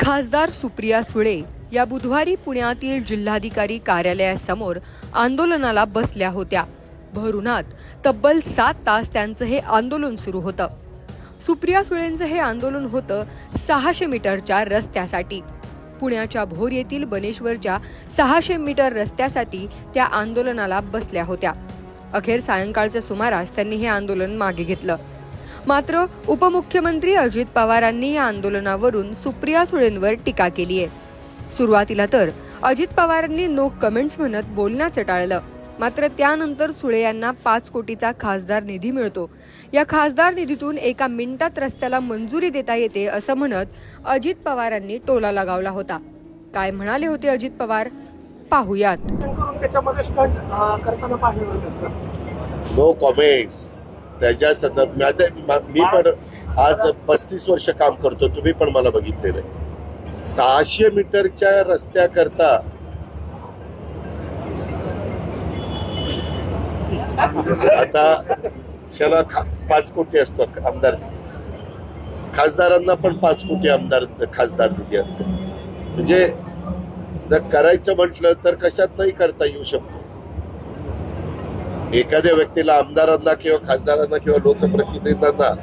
खासदार सुप्रिया सुळे या बुधवारी पुण्यातील जिल्हाधिकारी कार्यालयासमोर आंदोलनाला बसल्या होत्या. भरुणात तब्बल सात तास त्यांचं हे आंदोलन सुरू होतं. सुप्रिया सुळेंचं हे आंदोलन होतं सहाशे मीटरच्या रस्त्यासाठी. पुण्याच्या भोर येथील बनेश्वरच्या सहाशे मीटर रस्त्यासाठी त्या आंदोलनाला बसल्या होत्या. अखेर सायंकाळच्या सुमारास त्यांनी हे आंदोलन मागे घेतलं. मात्र उपमुख्यमंत्री अजित पवारांनी या आंदोलनावरून सुप्रिया सुळेंवर टीका केली आहे. सुरुवातीला तर अजित पवारांनी नो कमेंट्स म्हणत बोलण्याचं टाळलं मात्र त्यानंतर सुळे यांना पाच कोटीचा खासदार निधी मिळतो. या खासदार निधीतून एका मिनिटात रस्त्याला मंजुरी देता येते असं म्हणत अजित पवारांनी टोला लगावला होता. काय म्हणाले होते अजित पवार? पाहुयात. नो कॉमेंट्स त्याच्या संदर्भ मी पण आज पस्तीस वर्ष काम करतो तुम्ही पण मला बघितलेलं आहे. सहाशे मीटरच्या रस्त्याकरता आता त्याला खा- पाच कोटी असतो आमदार. खासदारांना पण पाच कोटी आमदार खासदार निधी असतो. म्हणजे जर करायचं म्हटलं तर कशात नाही करता येऊ शकतो. एखाद्या व्यक्तीला आमदारांना किंवा खासदारांना किंवा लोकप्रतिनिधींना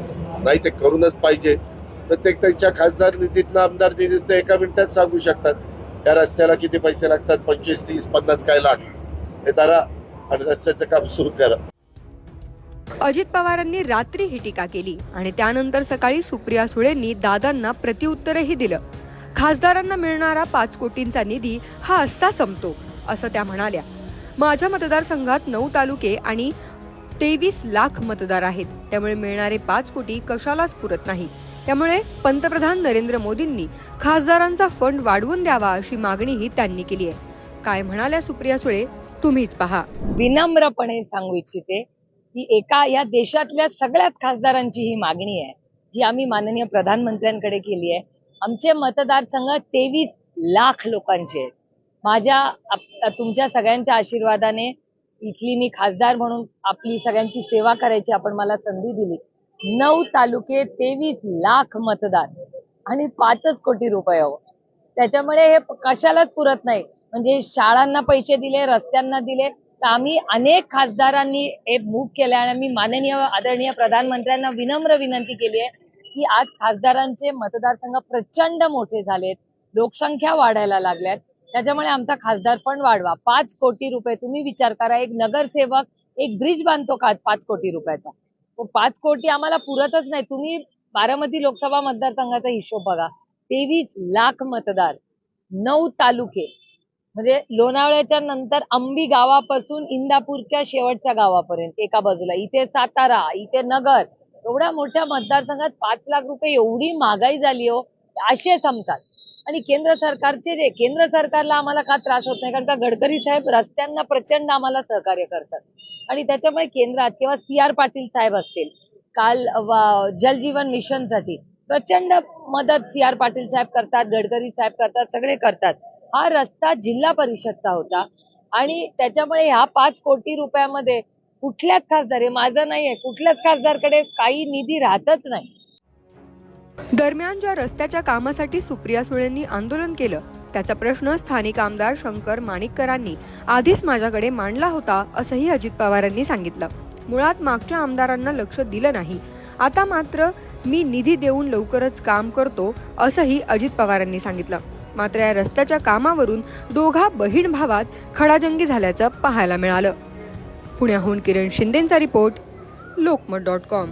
नाही ते करूनच पाहिजे. तर ते त्यांच्या खासदार निधीतनं आमदार निधीतनं एका मिनिटात सांगू शकतात. त्या रस्त्याला किती पैसे लागतात? पंचवीस तीस पन्नास काय लाख? हे धरा आणि रस्त्याचं काम सुरू करा. अजित पवारांनी रात्री ही टीका केली आणि त्यानंतर सकाळी सुप्रिया सुळेंनी दादांना प्रत्युत्तरही दिलं. खासदारांना मिळणारा पाच कोटींचा निधी हा असा संपतो असं त्या म्हणाल्या. माझ्या मतदारसंघात नऊ तालुके आणि तेवीस लाख मतदार आहेत. त्यामुळे मिळणारे पाच कोटी कशालाच पुरत नाही. त्यामुळे पंतप्रधान नरेंद्र मोदींनी खासदारांचा फंड वाढवून द्यावा अशी मागणीही त्यांनी केली आहे. काय म्हणाल्या सुप्रिया सुळे? तुम्हीच पहा. विनम्रपणे सांगू इच्छिते की एका या देशातल्या सगळ्यात खासदारांची ही मागणी आहे जी आम्ही माननीय प्रधानमंत्र्यांकडे केली आहे. आमचे मतदारसंघ तेवीस लाख लोकांचे आहेत. माझ्या आप- तुमच्या सगळ्यांच्या आशीर्वादाने इथली मी खासदार म्हणून आपली सगळ्यांची सेवा करायची आपण मला संधी दिली. नऊ तालुके तेवीस लाख मतदार आणि पाचच कोटी रुपये हो. त्याच्यामुळे हे कशालाच पुरत नाही. म्हणजे शाळांना पैसे दिले रस्त्यांना दिले तर आम्ही अनेक खासदारांनी हे मूक केलं आणि मी माननीय आदरणीय प्रधानमंत्र्यांना विनम्र विनंती केली आहे की आज खासदारांचे मतदारसंघ प्रचंड मोठे झालेत लोकसंख्या वाढायला लागल्यात. त्याच्यामुळे आमचा खासदार पण वाढवा. पाच कोटी रुपये तुम्ही विचार करा. एक नगरसेवक एक ब्रिज बांधतो का पाच कोटी रुपयाचा? पाच कोटी आम्हाला पुरतच नाही. तुम्ही बारामती लोकसभा मतदारसंघाचा हिशोब बघा. तेवीस लाख मतदार नऊ तालुके. म्हणजे लोणावळ्याच्या नंतर अंबी गावापासून इंदापूरच्या शेवटच्या गावापर्यंत एका बाजूला. इथे सातारा इथे नगर. एवढ्या मोठ्या मतदारसंघात पाच लाख रुपये एवढी महागाई झाली हो असे संपतात. आणि केंद्र सरकारचे जे केंद्र सरकारला आम्हाला का त्रास होत नाही? कारण का गडकरी साहेब रस्त्यांना प्रचंड आम्हाला सहकार्य करतात. आणि त्याच्यामुळे केंद्रात किंवा सी आर पाटील साहेब असतील काल जलजीवन मिशनसाठी प्रचंड मदत सी आर पाटील साहेब करतात गडकरी साहेब करतात सगळे करतात. हा रस्ता जिल्हा परिषदचा होता. आणि त्याच्यामुळे ह्या पाच कोटी रुपयामध्ये कुठल्याच खासदार हे माझं नाहीये कुठल्याच खासदारकडे काही निधी राहतच नाही. दरम्यान ज्या रस्त्याच्या कामासाठी सुप्रिया सुळेंनी आंदोलन केलं त्याचा प्रश्न स्थानिक आमदार शंकर माणिककरांनी आधीच माझ्याकडे मांडला होता असंही अजित पवारांनी सांगितलं. मुळात मागच्या आमदारांना लक्ष दिलं नाही. आता मात्र मी निधी देऊन लवकरच काम करतो असंही अजित पवारांनी सांगितलं. मात्र या रस्त्याच्या कामावरून दोघा बहीण भावात खडाजंगी झाल्याचं पाहायला मिळालं. पुण्याहून किरण शिंदेचा रिपोर्ट लोकमत डॉट कॉम.